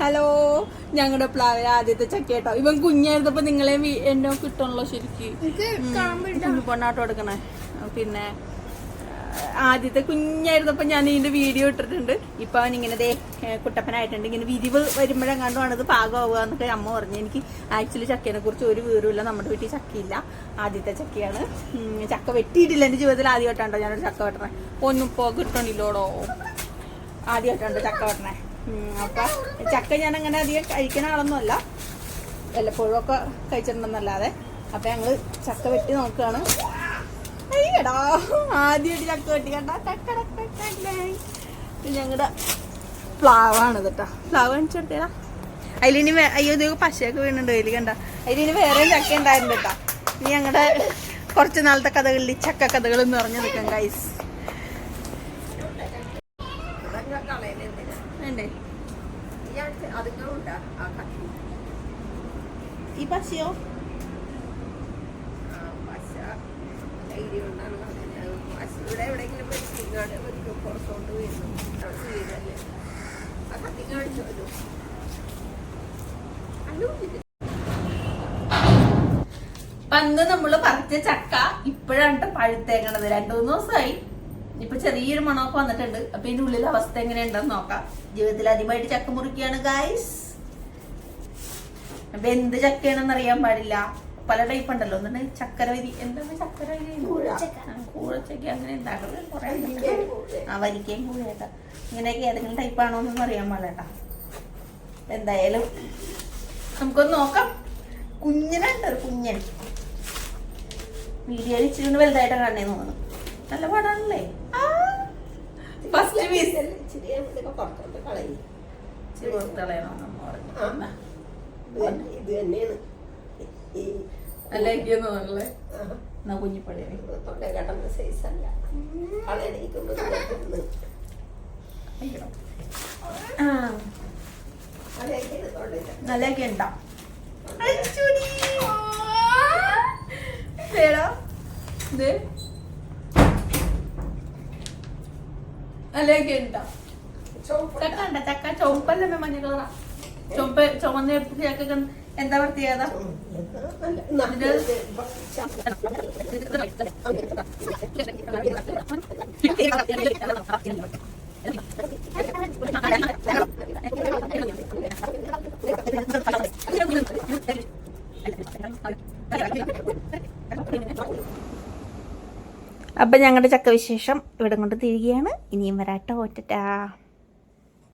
Hello ഞങ്ങളുടെ പ്ലാവിൽ ആദ്യത്തെ ചക്കേട്ടോ ഇവൻ കുഞ്ഞായിരുന്നപ്പോ നിങ്ങളെ എന്നോ കിട്ടണല്ലോ ശരിക്ക്. പൊണ്ണാട്ടം എടുക്കണേ. പിന്നെ ആദ്യത്തെ കുഞ്ഞായിരുന്നപ്പോ ഞാൻ ഇതിന്റെ വീഡിയോ ഇട്ടിട്ടുണ്ട്. ഇപ്പൊ അവൻ ഇങ്ങനെ ദേ കുട്ടപ്പനായിട്ടുണ്ട്. ഇങ്ങനെ വിരിവ് വരുമ്പോഴെങ്ങാണ്ടുമാണ് ഇത് പാകമാവുക എന്നൊക്കെ അമ്മ പറഞ്ഞു. എനിക്ക് ആക്ച്വലി ചക്കേനെ കുറിച്ച് ഒരു വിവരമില്ല നമ്മുടെ വീട്ടിൽ ചക്കയില്ല. ആദ്യത്തെ ചക്കയാണ്. ചക്ക വെട്ടിയിട്ടില്ല എന്റെ ജീവിതത്തിൽ ആദ്യമായിട്ടാണ്ടോ ഞാനൊരു ചക്ക വെട്ടണേ. ഒന്നും പോ കിട്ടണില്ലോടോ? ആദ്യമായിട്ടാണ്ടോ ചക്ക വെട്ടണേ. അപ്പൊ ചക്ക ഞാൻ അങ്ങനെ അധികം കഴിക്കുന്ന ആളൊന്നുമല്ല. വല്ലപ്പോഴും ഒക്കെ കഴിച്ചിട്ടുണ്ടെന്നല്ലാതെ. അപ്പൊ ഞങ്ങൾ ചക്ക വെട്ടി നോക്കുകയാണ്. അയ്യടാ ആദ്യമായിട്ട് ചക്ക വെട്ടി കണ്ട ഞങ്ങളുടെ പ്ലാവാണ് കേട്ടോ പ്ലാവ് കാണിച്ചെടുത്തേടാ അതിലിനി അയ്യോ ഇത് പശയൊക്കെ വീണുണ്ട് അതിൽ കണ്ട അതിലിനി വേറെ ചക്ക ഉണ്ടായിരുന്നു കേട്ടോ ഇനി ഞങ്ങളുടെ കുറച്ച് നാളത്തെ കഥകളിൽ ചക്ക കഥകൾ എന്ന് നിൽക്കാം ഗൈസ് വേണ്ടേ? ഈ പശയോ? പണ്ട് നമ്മൾ പറിച്ച ചക്ക ഇപ്പോഴാണ് പഴുത്തേക്കണത്. രണ്ടു മൂന്ന് ദിവസമായി. ഇപ്പൊ ചെറിയൊരു മണമൊക്കെ വന്നിട്ടുണ്ട്. അപ്പൊ ഇതിന്റെ ഉള്ളിലെ അവസ്ഥ എങ്ങനെയുണ്ടെന്ന് നോക്കാം. ജീവിതത്തിൽ ആദ്യമായിട്ട് ചക്ക മുറിക്കുകയാണ് ഗായ്സ് അപ്പൊ എന്ത് ചക്കയാണെന്ന് അറിയാൻ പാടില്ല. പല ടൈപ്പ് ഉണ്ടല്ലോ. എന്നിട്ട് ചക്കര വരി. എന്താണ് ചക്കര വരി? ആ, കൂഴച്ചക്ക. അങ്ങനെ ഉണ്ടാക്കുന്നത് കുറെ ആ വരിക്കയും കൂഴേട്ട ഇങ്ങനെയൊക്കെ ഏതെങ്കിലും ടൈപ്പ് ആണോ എന്നൊന്നും അറിയാൻ പാടില്ല എന്തായാലും നമുക്കൊന്ന് നോക്കാം. കുഞ്ഞിനുണ്ട് ഒരു കുഞ്ഞൻ. വീഡിയോയിൽ ഇച്ചിരി വലുതായിട്ടാണ് വലുതായിട്ട് കാണണേ തോന്നുന്നു. നല്ല പാടാണല്ലേ ഫസ്റ്റ് പീസ് ഇച്ചിരി ഇതൊക്കെ പുറത്തോട്ട് കളയും ഇച്ചിരി കൊടുത്ത് കളയണം എന്ന് അമ്മ പറഞ്ഞു. ഇത് തന്നെ- ഇത് തന്നെയാണ്. ഈ നല്ല ഇരിക്കുന്നു തോന്നുന്നല്ലേ ആ, എന്നാ കുഞ്ഞിപ്പള്ളി കടന്ന സൈസ് അല്ല. നല്ലൊക്കെ ഉണ്ടോ. ഇത്. നല്ലൊക്കെ ഉണ്ടോ ചക്ക ഉണ്ടോ ചക്ക ചുവപ്പല്ലേ മഞ്ഞ കളറാ ചുവപ്പ് ചുവന്ന ചക്ക എന്താ പ്രത്യേകത അപ്പൊ ഞങ്ങളുടെ ചക്കവിശേഷം ഇവിടെ കൊണ്ട് തിരികെയാണ് ഇനിയും വരാട്ടോ. ഒറ്ററ്റാ